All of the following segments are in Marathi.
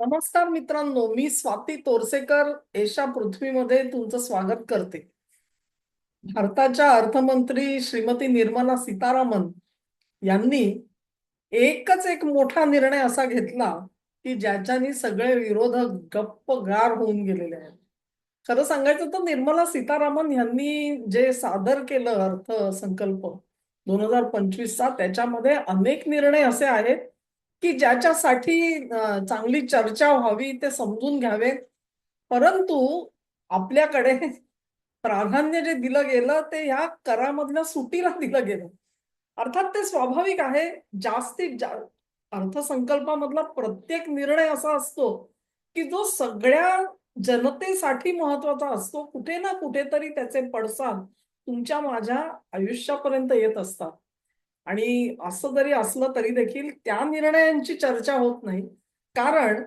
नमस्कार मित्रांनो मी स्वाती तोरसेकर एशा पृथ्वीमध्ये तुमचं स्वागत करते. भारताच्या अर्थमंत्री श्रीमती निर्मला सीतारामन यांनी एकच एक मोठा निर्णय असा घेतला की ज्याच्यानी सगळे विरोधक गप्प गार होऊन गेलेले आहेत. खरं सांगायचं तर निर्मला सीतारामन यांनी जे सादर केलं अर्थसंकल्प दोन हजार पंचवीसचा त्याच्यामध्ये अनेक निर्णय असे आहेत. की ज्याच्यासाठी चांगली चर्चा व्हावी ते समजून घ्यावे. परंतु आपल्याकडे प्राधान्य जे दिलं गेलं ते ह्या करामधल्या सुटीला दिलं गेलं. अर्थात ते स्वाभाविक आहे. जास्तीत जा अर्थसंकल्पामधला प्रत्येक निर्णय असा असतो की जो सगळ्या जनतेसाठी महत्त्वाचा असतो. कुठे ना कुठेतरी त्याचे पडसाद तुमच्या माझ्या आयुष्यापर्यंत येत असतात. आणि असं जरी असलं तरी देखील त्या निर्णयांची चर्चा होत नाही. कारण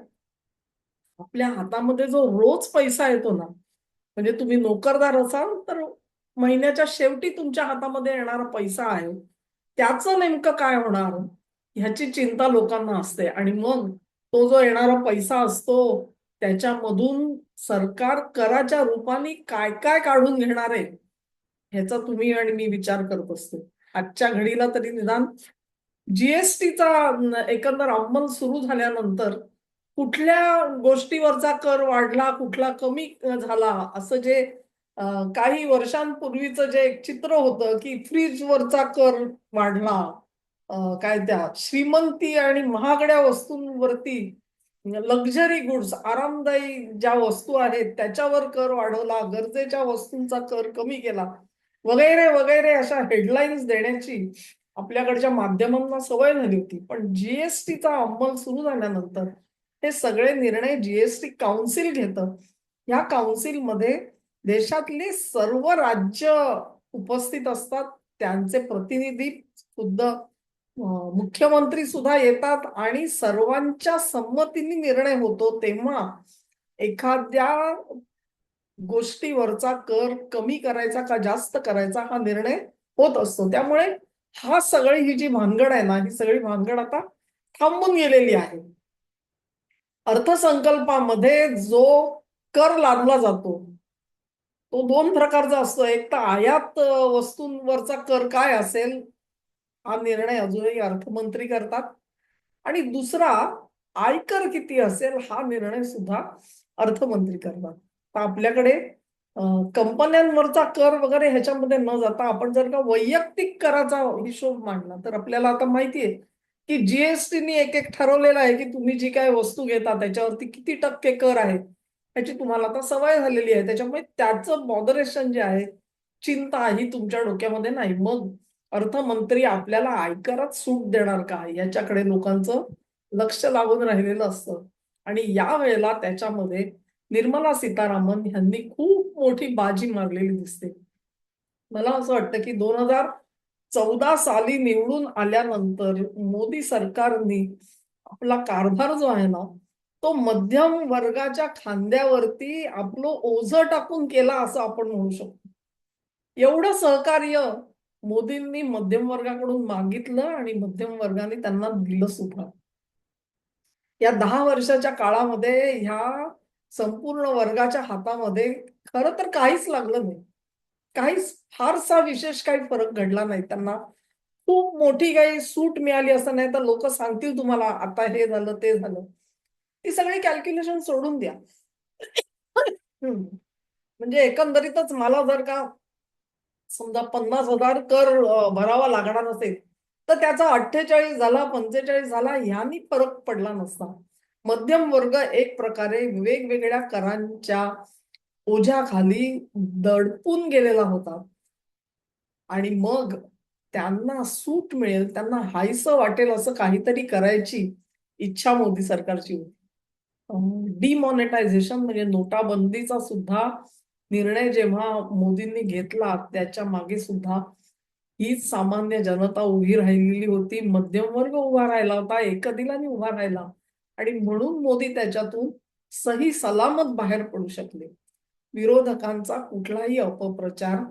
आपल्या हातामध्ये जो रोज पैसा येतो ना म्हणजे तुम्ही नोकरदार असाल तर महिन्याच्या शेवटी तुमच्या हातामध्ये येणारा पैसा आहे. त्याचं नेमकं काय होणार? ह्याची चिंता लोकांना असते. आणि मग तो जो येणारा पैसा असतो त्याच्यामधून सरकार कराच्या रूपाने काय काय काढून घेणार आहे? ह्याचा तुम्ही आणि मी विचार करत असतो. आजच्या घडीला तरी निदान जीएसटीचा एकंदर अंमल सुरू झाल्यानंतर कुठल्या गोष्टीवरचा कर वाढला कुठला कमी झाला असं जे काही वर्षांपूर्वीचं जे एक चित्र होतं की फ्रीजवरचा कर वाढला काय त्या श्रीमंती आणि महागड्या वस्तूंवरती लक्झरी गुड्स आरामदायी ज्या वस्तू आहेत त्याच्यावर कर वाढवला गरजेच्या वस्तूंचा कर कमी केला वगैरे वगैरे अशा हेडलाईन्स देण्याची आपल्याकडच्या माध्यमांना सवय झाली होती. पण जीएसटीचा अंमल सुरू झाल्यानंतर हे सगळे निर्णय जीएसटी काउन्सिल घेतं. या काउन्सिलमध्ये देशातली सर्व राज्य उपस्थित असतात. त्यांचे प्रतिनिधी सुद्धा मुख्यमंत्री सुद्धा येतात आणि सर्वांच्या संमतीने निर्णय होतो. तेव्हा एखाद्या गोष्टीवरचा कर कमी करायचा का जास्त करायचा हा निर्णय होत असतो. त्यामुळे हा सगळी ही जी भानगड आहे ना ही सगळी भानगड आता थांबून गेलेली आहे. अर्थसंकल्पामध्ये जो कर लादला जातो तो दोन प्रकारचा असतो. एक तर आयात वस्तूंवरचा कर काय असेल हा निर्णय अजूनही अर्थमंत्री करतात. आणि दुसरा आयकर किती असेल हा निर्णय सुद्धा अर्थमंत्री करतात. तर आपल्याकडे कंपन्यांवरचा कर वगैरे ह्याच्यामध्ये न जाता आपण जर का वैयक्तिक कराचा हिशोब मांडला तर आपल्याला आता माहितीये की जीएसटीने एक एक ठरवलेलं आहे की तुम्ही जी काय वस्तू घेता त्याच्यावरती किती टक्के कर आहे याची तुम्हाला आता सवय झालेली आहे. त्याच्यामुळे त्याचं मॉडरेशन जे आहे चिंता ही तुमच्या डोक्यामध्ये नाही. मग अर्थमंत्री आपल्याला आयकरात सूट देणार का? याच्याकडे लोकांचं लक्ष लागून राहिलेलं असतं. आणि या वेळेला त्याच्यामध्ये निर्मला सीतारामन यांनी खूप मोठी बाजी मारलेली दिसते. मला असं वाटतं की दोन हजार चौदा साली निवडून आल्यानंतर मोदी सरकारने आपला कारभार जो आहे ना तो मध्यम वर्गाच्या खांद्यावरती आपलं ओझं टाकून केला असं आपण म्हणू शकतो. एवढं सहकार्य मोदींनी मध्यम वर्गाकडून मागितलं आणि मध्यम वर्गाने त्यांना दिलं सुद्धा. या दहा वर्षाच्या काळामध्ये ह्या संपूर्ण वर्गाच्या हातामध्ये खरं तर काहीच लागलं नाही. काहीच फारसा विशेष काही फरक घडला नाही. त्यांना खूप मोठी काही सूट मिळाली असं नाही तर लोक सांगतील तुम्हाला आता हे झालं ते झालं. ती सगळी कॅल्क्युलेशन सोडून द्या. म्हणजे एकंदरीतच मला जर का समजा पन्नास हजार कर भरावा लागणार असेल तर त्याचा अठ्ठेचाळीस झाला पंचेचाळीस झाला ह्यानी फरक पडला नसता. मध्यम वर्ग एक प्रकारे वेगवेगळ्या करांच्या ओझ्याखाली दडपून गेलेला होता. आणि मग त्यांना सूट मिळेल त्यांना हायसं वाटेल असं काहीतरी करायची इच्छा मोदी सरकारची होती. डिमॉनिटायझेशन म्हणजे नोटाबंदीचा सुद्धा निर्णय जेव्हा मोदींनी घेतला त्याच्यामागे सुद्धा हीच सामान्य जनता उभी राहिलेली होती. मध्यम वर्ग उभा राहिला होता एकदिलाने उभा राहिला. आणि म्हणून मोदी त्याच्यातून सही सलामत बाहेर पडू शकले. विरोधकांचा कुठलाही अपप्रचार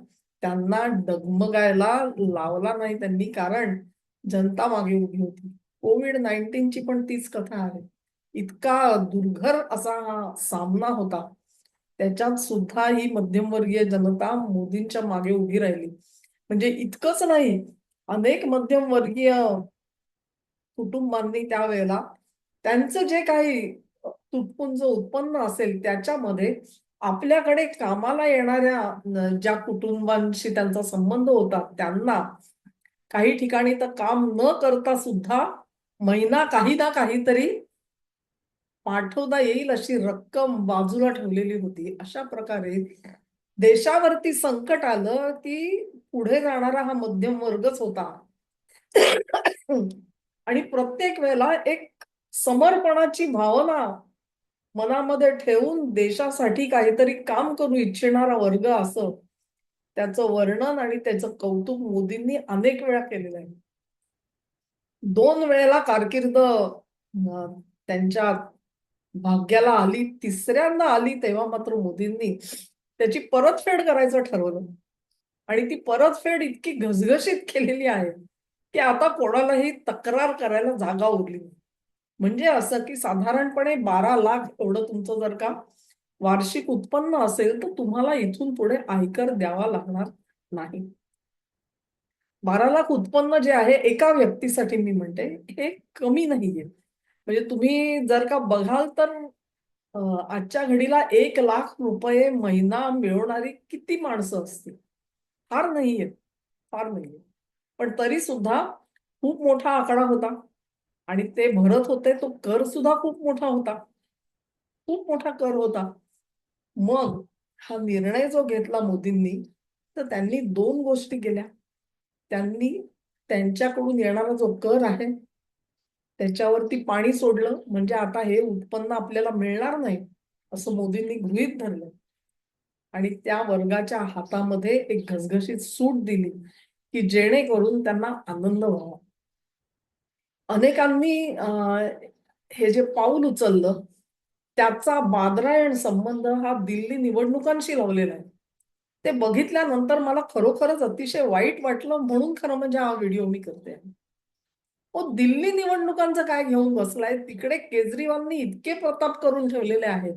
त्यांना डगमगायला लावला नाही त्यांनी कारण जनता मागे उभी होती. कोविड नाईन्टीनची पण तीच कथा आहे. इतका दुर्घर असा हा सामना होता. त्याच्यात सुद्धा ही मध्यमवर्गीय जनता मोदींच्या मागे उभी राहिली. म्हणजे इतकंच नाही अनेक मध्यमवर्गीय कुटुंबांनी त्यावेळेला त्यांचं जे काही तुटपुंज उत्पन्न असेल त्याच्यामध्ये आपल्याकडे कामाला येणाऱ्या ज्या कुटुंबांशी त्यांचा संबंध होता त्यांना काही ठिकाणी तर काम न करता सुद्धा महिना काही ना काहीतरी पाठवता येईल अशी रक्कम बाजूला ठेवलेली होती. अशा प्रकारे देशावरती संकट आलं की पुढे जाणारा हा मध्यम वर्गच होता. आणि प्रत्येक वेळेला एक समर्पणाची भावना मनामध्ये ठेवून देशासाठी काहीतरी काम करू इच्छिणारा वर्ग असं त्याचं वर्णन आणि त्याचं कौतुक मोदींनी अनेक वेळा केलेलं आहे दोन वेळेला कारकीर्द त्यांच्या भाग्याला आली तिसऱ्यांदा आली तेव्हा मात्र मोदींनी त्याची परतफेड करायचं ठरवलं आणि ती परतफेड इतकी घसघशीत केलेली आहे की आता कोणालाही तक्रार करायला जागा उरली नाही. म्हणजे असं की साधारणपणे बारा लाख एवढं तुमचं जर का वार्षिक उत्पन्न असेल तर तुम्हाला इथून पुढे आयकर द्यावा लागणार नाही. बारा लाख उत्पन्न जे आहे एका व्यक्तीसाठी मी म्हणते हे कमी नाहीये. म्हणजे तुम्ही जर का बघाल तर आजच्या घडीला एक लाख रुपये महिना मिळवणारी किती माणसं असतील? फार नाहीये. फार नाहीये. पण तरी सुद्धा खूप मोठा आकडा होता. आणि ते भरत होते तो कर सुद्धा खूप मोठा होता. खूप मोठा कर होता. मग हा निर्णय जो घेतला मोदींनी तर त्यांनी दोन गोष्टी केल्या. त्यांनी त्यांच्याकडून येणारा जो कर आहे त्याच्यावरती पाणी सोडलं. म्हणजे आता हे उत्पन्न आपल्याला मिळणार नाही असं मोदींनी गृहीत धरलं. आणि त्या वर्गाच्या हातामध्ये एक घसघशीत सूट दिली की जेणेकरून त्यांना आनंद व्हावा. अनेकांनी हे जे पाऊल उचललं त्याचा बादरायण संबंध हा दिल्ली निवडणुकांशी लावलेला आहे. ते बघितल्यानंतर मला खरोखरच अतिशय वाईट वाटलं म्हणून खरं म्हणजे हा व्हिडिओ मी करते. ओ दिल्ली निवडणुकांचं काय घेऊन बसलाय? तिकडे केजरीवालनी इतके प्रताप करून ठेवलेले आहेत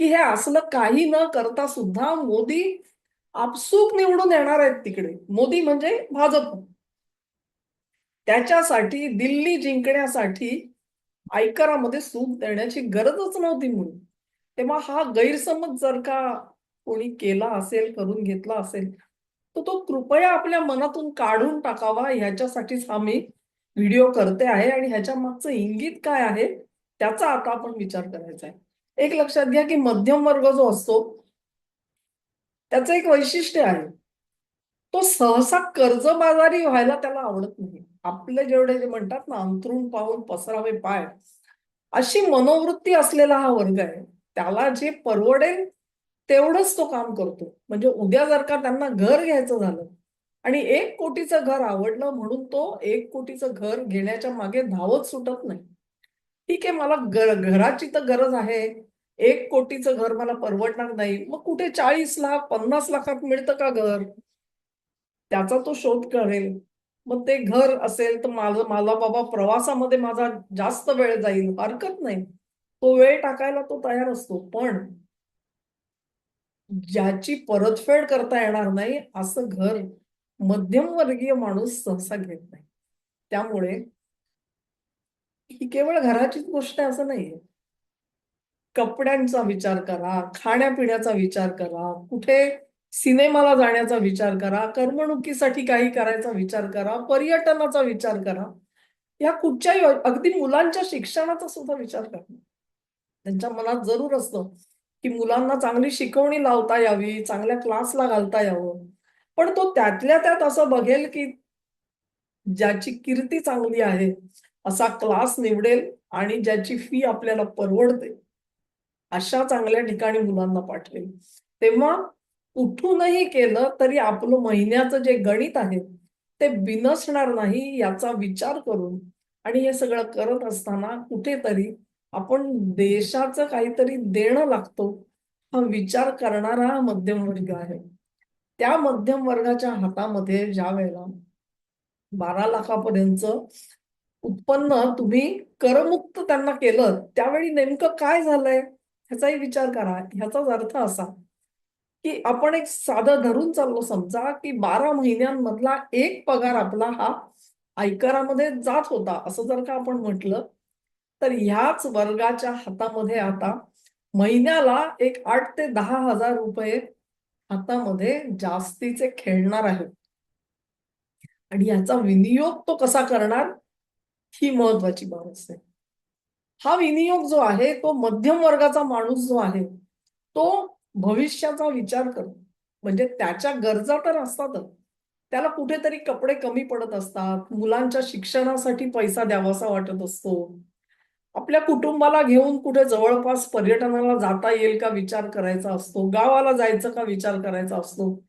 की हे असलं काही न करता सुद्धा मोदी आपसूक निवडून येणार आहेत तिकडे. मोदी म्हणजे भाजप. त्याच्यासाठी दिल्ली जिंकण्यासाठी आयकरामध्ये सूट देण्याची गरजच नव्हती म्हणून. तेव्हा हा गैरसमज जर का कोणी केला असेल करून घेतला असेल तर तो कृपया आपल्या मनातून काढून टाकावा. ह्याच्यासाठीच हा मी व्हिडिओ करते आहे आणि ह्याच्या मागचं इंगित काय आहे त्याचा आता आपण विचार करायचा आहे. एक लक्षात घ्या की मध्यम वर्ग जो असतो त्याचं एक वैशिष्ट्य आहे. तो सहसा कर्जबाजारी व्हायला त्याला आवडत नाही. आपले जेवढे जे म्हणतात ना अंतरून पाहून पसरावे पाय अशी मनोवृत्ती असलेला हा वर्ग आहे. त्याला जे परवडेल तेवढंच तो काम करतो. म्हणजे उद्या जर का त्यांना घर घ्यायचं झालं आणि एक कोटीचं घर आवडलं म्हणून तो एक कोटीचं घर घेण्याच्या मागे धावत सुटत नाही. ठीक आहे मला घर घराची तर गरज आहे. एक कोटीचं घर मला परवडणार नाही. मग कुठे चाळीस लाख पन्नास लाखात मिळतं का घर? त्याचा तो शोध करेल. मग ते घर असेल तर माझं मला बाबा प्रवासामध्ये माझा जास्त वेळ जाईल हरकत नाही. तो वेळ टाकायला तो तयार असतो. पण ज्याची परतफेड करता येणार नाही असं घर मध्यमवर्गीय माणूस सहसा घेत नाही. त्यामुळे ही केवळ घराचीच गोष्ट आहे असं नाहीये. कपड्यांचा विचार करा खाण्यापिण्याचा विचार करा कुठे सिनेमाला जाण्याचा विचार करा करमणुकीसाठी काही करायचा विचार करा पर्यटनाचा विचार करा या कुठच्याही अगदी मुलांच्या शिक्षणाचा सुद्धा विचार करा. त्यांच्या मनात जरूर असतं की मुलांना चांगली शिकवणी लावता यावी चांगल्या क्लासला घालता यावं. पण तो त्यातल्या त्यात असं बघेल की ज्याची कीर्ती चांगली आहे असा क्लास निवडेल आणि ज्याची फी आपल्याला परवडते अशा चांगल्या ठिकाणी मुलांना पाठवेल. तेव्हा उठूनही केलं तरी आपलं महिन्याचं जे गणित आहे ते बिनसणार नाही याचा विचार करून आणि हे सगळं करत असताना कुठेतरी आपण देशाचं काहीतरी देणं लागतो हा विचार करणारा हा मध्यम वर्ग आहे. त्या मध्यम वर्गाच्या हातामध्ये ज्या वेळेला बारा लाखापर्यंत उत्पन्न तुम्ही करमुक्त त्यांना केलं त्यावेळी नेमकं काय झालंय? ह्याचाही विचार करा. ह्याचाच अर्थ असा की आपण एक साधं धरून चाललो समजा की बारा महिन्यांमधला एक पगार आपला हा आयकरामध्ये जात होता असं जर का आपण म्हटलं तर ह्याच वर्गाच्या हातामध्ये आता महिन्याला एक आठ ते दहा हजार रुपये हातामध्ये जास्तीचे खेळणार आहेत. आणि याचा विनियोग तो कसा करणार? ही महत्वाची बाब असते. हा विनियोग जो आहे तो मध्यम वर्गाचा माणूस जो आहे तो भविष्याचा विचार करू. म्हणजे त्याच्या गरजा तर असतातच. त्याला कुठेतरी कपडे कमी पडत असतात. मुलांच्या शिक्षणासाठी पैसा द्यावासा वाटत असतो. आपल्या कुटुंबाला घेऊन कुठे जवळपास पर्यटनाला जाता येईल का विचार करायचा असतो? गावाला जायचं का विचार करायचा असतो?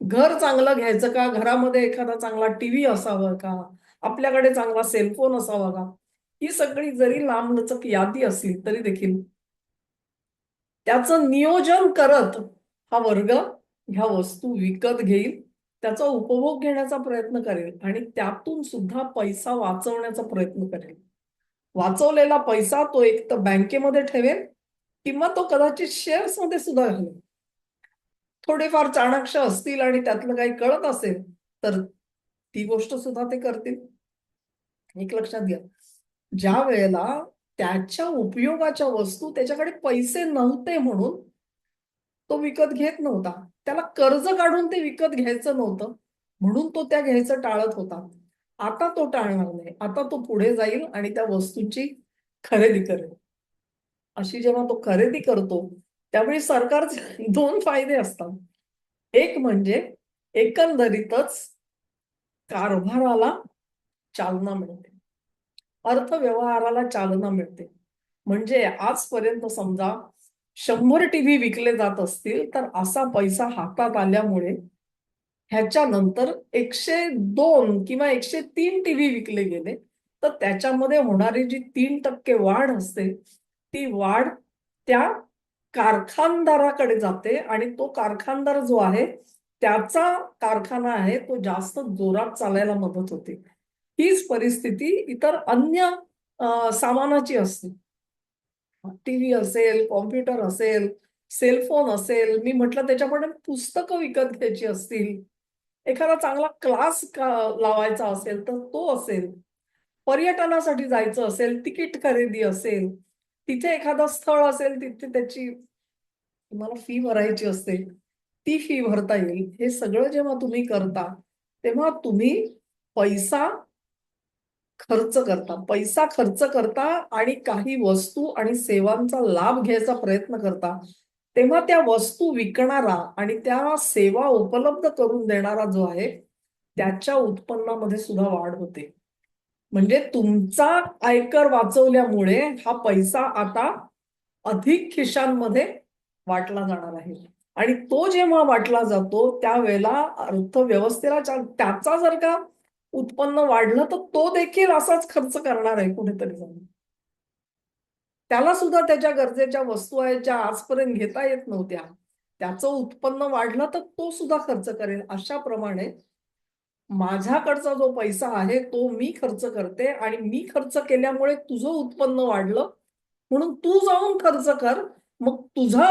घर चांगलं घ्यायचं का? घरामध्ये एखादा चांगला टीव्ही असावा का? आपल्याकडे चांगला सेलफोन असावा का? ही सगळी जरी लांबलचक यादी असली तरी देखील त्याचं नियोजन करत हा वर्ग ह्या वस्तू विकत घेईल त्याचा उपभोग घेण्याचा प्रयत्न करेल आणि त्यातून सुद्धा पैसा वाचवण्याचा प्रयत्न करेल. वाचवलेला पैसा तो एक तर बँकेमध्ये ठेवेल किंवा तो कदाचित शेअर्समध्ये सुद्धा घालेल थोडेफार चाणाक्ष असतील आणि त्यातलं काही कळत असेल तर ती गोष्ट सुद्धा ते करतील. एक लक्षात घ्या. ज्या वेळेला त्याच्या उपयोगाच्या वस्तू त्याच्याकडे पैसे नव्हते म्हणून तो विकत घेत नव्हता. त्याला कर्ज काढून ते विकत घ्यायचं नव्हतं म्हणून तो त्या घ्यायचं टाळत होता. आता तो टाळणार नाही. आता तो पुढे जाईल आणि त्या वस्तूची खरेदी करेल. अशी जेव्हा तो खरेदी करतो त्यावेळी सरकारचे दोन फायदे असतात. एक म्हणजे एकंदरीतच कारभाराला चालना मिळते. अर्थव्यवहाराला चालना मिळते. म्हणजे आजपर्यंत समजा शंभर टीव्ही विकले जात असतील तर असा पैसा हातात आल्यामुळे ह्याच्यानंतर एकशे दोन किंवा एकशे तीन टीव्ही विकले गेले. तर त्याच्यामध्ये होणारी जी तीन टक्के वाढ असते ती वाढ त्या कारखानदाराकडे जाते आणि तो कारखानदार जो आहे त्याचा कारखाना आहे तो जास्त जोरात चालायला मदत होते. हीच परिस्थिती इतर अन्य सामानाची असते. टीव्ही असेल कॉम्प्युटर असेल सेलफोन असेल मी म्हटलं त्याच्यामध्ये पुस्तकं विकत घ्यायची असतील एखादा चांगला क्लास लावायचा असेल तर तो असेल पर्यटनासाठी जायचं असेल तिकीट खरेदी असेल तिथे एखादं स्थळ असेल तिथे त्याची तुम्हाला फी भरायची असते ती फी भरता येईल. हे सगळं जेव्हा तुम्ही करता तेव्हा तुम्ही पैसा खर्च करता पैसा खर्च करता आणि काही वस्तू आणि सेवांचा लाभ घ्यायचा प्रयत्न करता तेव्हा त्या वस्तू विकणारा आणि त्या सेवा उपलब्ध करून देणारा जो आहे त्याच्या उत्पन्नामध्ये सुद्धा वाढ होते. म्हणजे तुमचा आयकर वाचवल्यामुळे हा पैसा आता अधिक खिशांमध्ये वाटला जाणार आहे. आणि तो जेव्हा वाटला जातो त्यावेळेला अर्थव्यवस्थेला त्याचा जर का उत्पन्न वाढलं तर तो देखील असाच खर्च करणार आहे कुठेतरी जाऊन. त्याला सुद्धा त्याच्या गरजेच्या वस्तू आहेत ज्या आजपर्यंत घेता येत नव्हत्या. त्याचं उत्पन्न वाढलं तर तो सुद्धा खर्च करेल. अशाप्रमाणे माझ्याकडचा जो पैसा आहे तो मी खर्च करते आणि मी खर्च केल्यामुळे तुझं उत्पन्न वाढलं. म्हणून तू जाऊन खर्च कर. मग तुझा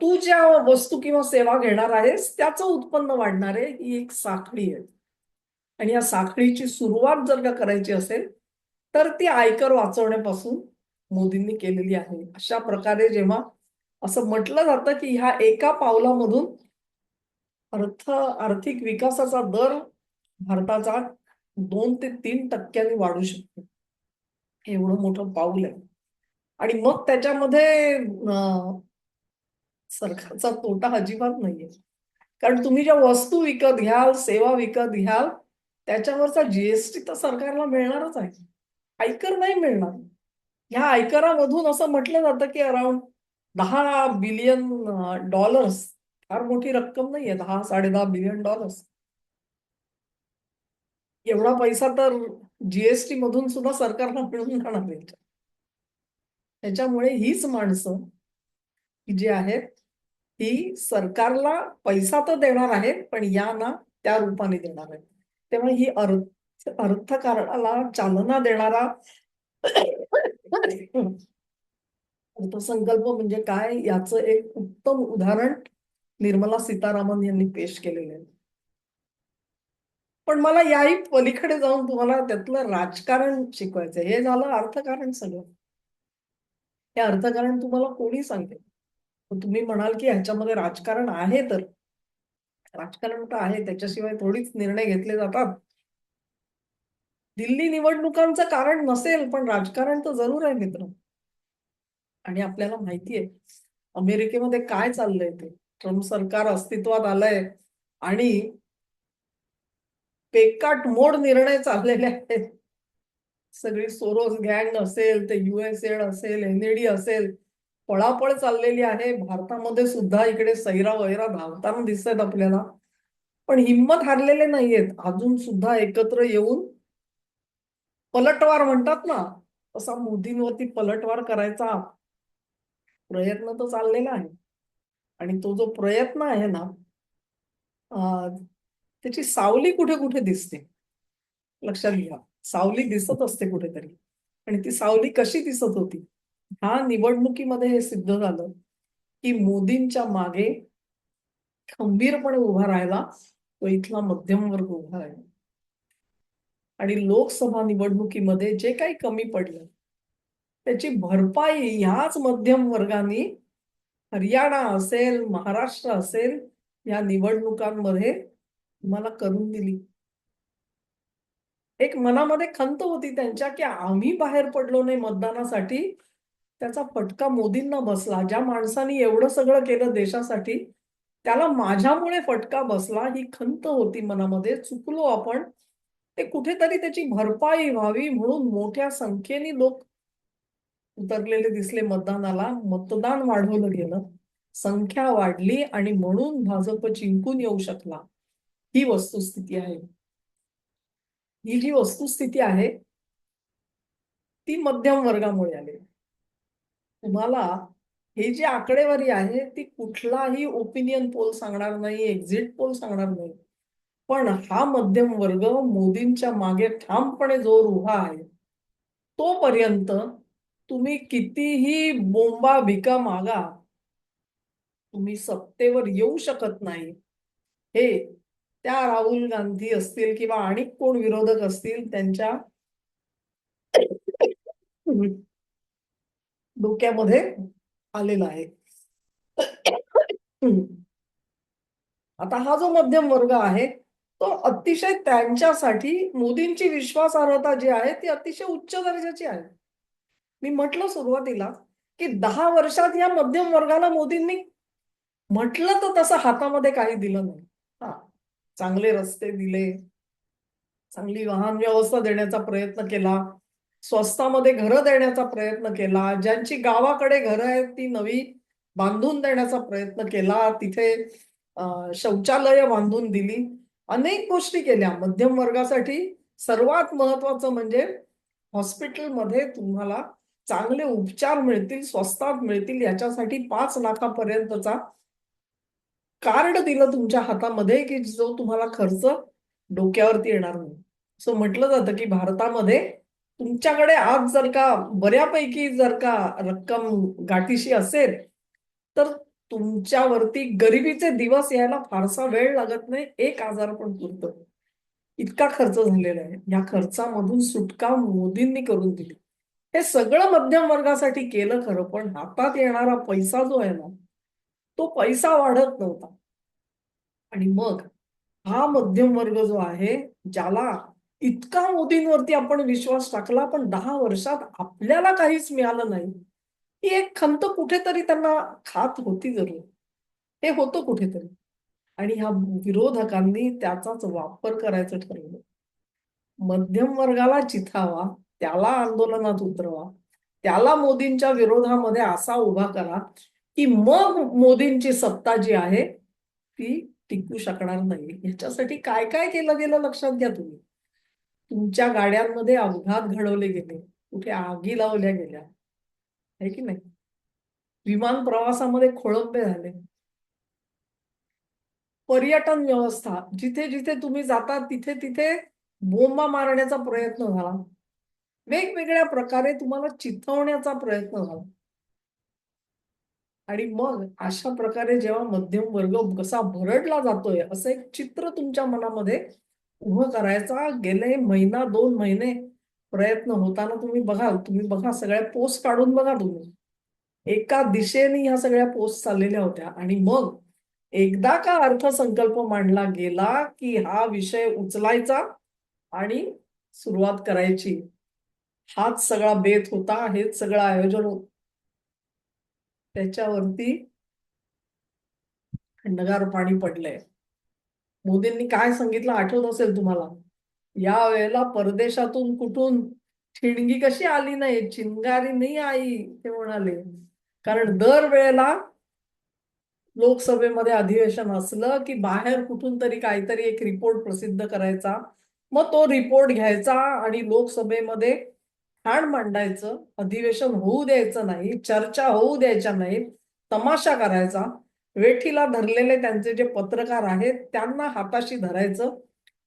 तू ज्या वस्तू किंवा सेवा घेणार आहेस त्याचं उत्पन्न वाढणार आहे ही एक साखळी आहे. आणि या साखळीची सुरुवात जर का करायची असेल तर ती आयकर वाचवण्यापासून मोदींनी केलेली आहे. अशा प्रकारे जेव्हा असं म्हटलं जातं की ह्या एका पावलामधून अर्थ आर्थिक विकासाचा दर भारताचा दोन ते तीन टक्क्यांनी वाढू शकतो. एवढं मोठं पाऊल आहे. आणि मग त्याच्यामध्ये सरकारचा तोटा अजिबात नाहीये. कारण तुम्ही ज्या वस्तू विकत घ्याल सेवा विकत घ्याल त्याच्यावरचा जीएसटी तर सरकारला मिळणारच आहे. आयकर नाही मिळणार. ह्या आयकरामधून असं म्हटलं जातं की अराउंड दहा बिलियन डॉलर्स फार मोठी रक्कम नाहीये. दहा साडे दहा बिलियन डॉलर्स एवढा पैसा तर जीएसटी मधून सुद्धा सरकारला मिळून जाणार त्याच्यामुळे हीच माणसं जी आहेत ही सरकारला पैसा तर देणार आहेत पण या ना त्या रूपाने देणार आहेत. तेव्हा ही अर्थ अर्थकारणाला चालना देणारा अर्थसंकल्प म्हणजे काय? याचं एक उत्तम उदाहरण निर्मला सीतारामन यांनी पेश केलेलं आहे. पण मला याही पलीकडे जाऊन तुम्हाला त्यातलं राजकारण शिकवायचं हे झालं अर्थकारण सगळं. हे अर्थकारण तुम्हाला कोणी सांगेल? तुम्ही म्हणाल की ह्याच्यामध्ये राजकारण आहे तर. राजकारण तर आहे? त्याच्याशिवाय थोडीच निर्णय घेतले जातात. दिल्ली निवडणुकांचं कारण नसेल पण राजकारण तर जरूर आहे मित्र. आणि आपल्याला माहिती आहे अमेरिकेमध्ये काय चाललंय ते? ट्रम्प सरकार अस्तित्वात आलंय आणि पेकाट मोड निर्णय चाललेले आहेत. सगळी सोरोस गँग असेल ते युएसएड असेल एनएडी असेल पळापळ चाललेली आहे. भारतामध्ये सुद्धा इकडे सैरा वैरा धावताना दिसत आहेत आपल्याला. पण हिंमत हारलेले नाहीयेत. अजून सुद्धा एकत्र येऊन पलटवार म्हणतात ना तसा मोदींवरती पलटवार करायचा प्रयत्न तर चाललेला आहे. आणि तो जो प्रयत्न आहे ना त्याची सावली कुठे कुठे दिसते? लक्षात घ्या. सावली दिसत असते कुठेतरी. आणि ती सावली कशी दिसत होती? ह्या निवडणुकीमध्ये हे सिद्ध झालं की मोदींच्या मागे खंबीरपणे उभा राहिला तो इथला मध्यम वर्ग उभा राहिला. आणि लोकसभा निवडणुकीमध्ये जे काही कमी पडलं त्याची भरपाई ह्याच मध्यम वर्गाने हरियाणा असेल महाराष्ट्र असेल या निवडणुकांमध्ये मला करून दिली. एक मनामध्ये खंत होती त्यांच्या की आम्ही बाहेर पडलो नाही मतदानासाठी त्याचा फटका मोदींना बसला. ज्या माणसाने एवढं सगळं केलं देशासाठी त्याला माझ्यामुळे फटका बसला ही खंत होती मनामध्ये. चुकलो आपण ते कुठेतरी त्याची भरपाई व्हावी म्हणून मोठ्या संख्येने लोक उतरलेले दिसले मतदानाला. मतदान वाढवलं गेलं. संख्या वाढली आणि म्हणून भाजप जिंकून येऊ शकला. ही वस्तुस्थिती आहे. ही जी वस्तुस्थिती आहे ती मध्यम वर्गामुळे आली. तुम्हाला हे जी आकडेवारी आहे ती कुठलाही ओपिनियन पोल सांगणार नाही एक्झिट पोल सांगणार नाही. पण हा मध्यम वर्ग मोदींच्या मागे ठामपणे जोर उभा आहे. तोपर्यंत तुम्ही कितीही बोंबा भिका मागा तुम्ही सत्तेवर येऊ शकत नाही. हे त्या राहुल गांधी असतील किंवा आणि कोण विरोधक असतील त्यांच्या डोक्यामध्ये आलेला आहे. आता हा जो मध्यम वर्ग आहे तो अतिशय त्यांच्यासाठी मोदींची विश्वासार्हता जी आहे ती अतिशय उच्च दर्जाची आहे. मी म्हटलं सुरुवातीला की दहा वर्षात या मध्यम वर्गाला मोदींनी म्हटलं तर तसं हातामध्ये काही दिलं नाही. हा चांगले रस्ते दिले चांगली वाहन व्यवस्था देण्याचा प्रयत्न केला स्वस्तामध्ये घरं देण्याचा प्रयत्न केला ज्यांची गावाकडे घरं आहेत ती नवी बांधून देण्याचा प्रयत्न केला तिथे शौचालय बांधून दिली. अनेक गोष्टी केल्या. मध्यम वर्गासाठी सर्वात महत्वाचं म्हणजे हॉस्पिटलमध्ये तुम्हाला चांगले उपचार मिळतील स्वस्तात मिळतील याच्यासाठी पाच लाखापर्यंतचा कार्ड दिलं तुमच्या हातामध्ये की जो तुम्हाला खर्च डोक्यावरती येणार नाही. असं म्हटलं जातं की भारतामध्ये तुमच्याकडे आज जर का बऱ्यापैकी जर का रक्कम गाठीशी असेल तर तुमच्यावरती गरिबीचे दिवस यायला फारसा वेळ लागत नाही. एक आजार पण पुरतं. इतका खर्च झालेला आहे. या खर्चामधून सुटका मोदींनी करून दिली. हे सगळं मध्यम वर्गासाठी केलं खरं पण हातात येणारा पैसा जो आहे ना तो पैसा वाढत नव्हता. आणि मग हा मध्यम वर्ग जो आहे ज्याला इतका मोदींवरती आपण विश्वास टाकला पण दहा वर्षात आपल्याला काहीच मिळालं नाही. ही एक खंत कुठेतरी त्यांना खात होती जरूर. हे होतं कुठेतरी. आणि ह्या विरोधकांनी त्याचाच वापर करायचं ठरवलं. मध्यम वर्गाला चिथावा त्याला आंदोलनात उतरवा त्याला मोदींच्या विरोधामध्ये असा उभा करा की मग मोदींची सत्ता जी आहे ती टिकू शकणार नाही. याच्यासाठी काय काय केलं गेलं लक्षात घ्या तुम्ही. तुमच्या गाड्यांमध्ये अपघात घडवले गेले. कुठे आगी लावल्या गेल्या. आहे की नाही? विमान प्रवासामध्ये खोळंबे झाले. पर्यटन व्यवस्था. जिथे जिथे तुम्ही जाता तिथे तिथे बोंबा मारण्याचा प्रयत्न झाला. वेगवेगळ्या प्रकारे तुम्हाला चिथवण्याचा प्रयत्न झाला. आणि मग अशा प्रकारे जेव्हा मध्यम वर्ग कसा भरडला जातोय असं एक चित्र तुमच्या मनामध्ये उभं करायचा गेले महिना दोन महिने प्रयत्न होताना तुम्ही बघाल तुम्ही बघा सगळ्या पोस्ट काढून बघा तुम्ही. एका दिशेने ह्या सगळ्या पोस्ट चाललेल्या होत्या. आणि मग एकदा का अर्थसंकल्प मांडला गेला की हा विषय उचलायचा आणि सुरुवात करायची? हाच सगळा बेत होता हेच सगळं आयोजन होत. त्याच्यावरती खंडगार पाणी पडलंय. मोदींनी काय सांगितलं आठवत असेल तुम्हाला? या वेळेला परदेशातून कुठून ठिणगी कशी आली नाही? चिंगारी नाही आई ते म्हणाले. कारण दर वेळेला लोकसभेमध्ये अधिवेशन असलं की बाहेर कुठून तरी काहीतरी एक रिपोर्ट प्रसिद्ध करायचा. मग तो रिपोर्ट घ्यायचा आणि लोकसभेमध्ये ठाण मांडायचं. अधिवेशन होऊ द्यायचं नाही चर्चा होऊ द्यायच्या नाहीत तमाशा करायचा. वेठीला धरलेले त्यांचे जे पत्रकार आहेत त्यांना हाताशी धरायचं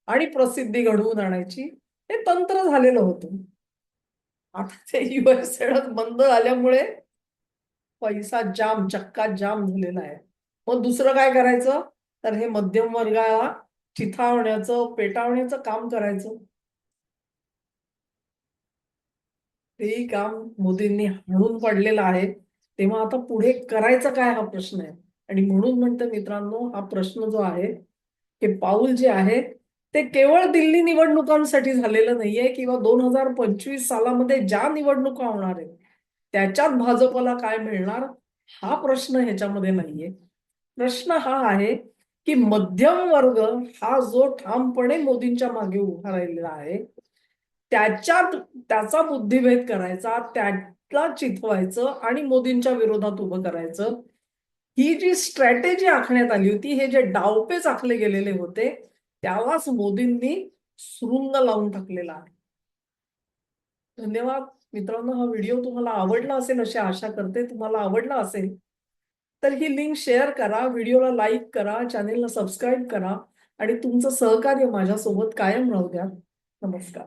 आणि प्रसिद्धी घडवून आणायची हे तंत्र झालेलं होतं. आता ते युएस बंद झाल्यामुळे पैसा जाम चक्का जाम झालेला आहे. मग दुसरं काय करायचं? तर हे मध्यम वर्गाला चिथावण्याचं पेटावण्याचं काम करायचं. तेही काम मोदींनी हाणून पडलेलं आहे. तेव्हा आता पुढे करायचं काय हा प्रश्न आहे? आणि म्हणून म्हणतं मित्रांनो हा प्रश्न जो आहे हे पाऊल जे आहे ते केवळ दिल्ली निवडणुकांसाठी झालेलं नाहीये किंवा दोन हजार पंचवीस सालामध्ये ज्या निवडणुका होणार आहेत त्याच्यात भाजपला काय मिळणार हा प्रश्न ह्याच्यामध्ये नाहीये. प्रश्न हा आहे की मध्यम वर्ग हा जो ठामपणे मोदींच्या मागे उभा राहिलेला आहे त्याच्यात त्याचा बुद्धिभेद करायचा त्याला चितवायचं आणि मोदींच्या विरोधात उभं करायचं ही जी स्ट्रॅटेजी आखण्यात आली होती हे जे डावपेच आखले गेलेले होते त्यालाच मोदींनी सुरुंग लावून टाकलेला आहे. धन्यवाद. मित्रांनो हा व्हिडिओ तुम्हाला आवडला असेल अशी आशा करते. तुम्हाला आवडला असेल तर ही लिंक शेअर करा व्हिडिओला लाईक करा चॅनेलला सबस्क्राईब करा आणि तुमचं सहकार्य माझ्यासोबत कायम राहू द्या. नमस्कार.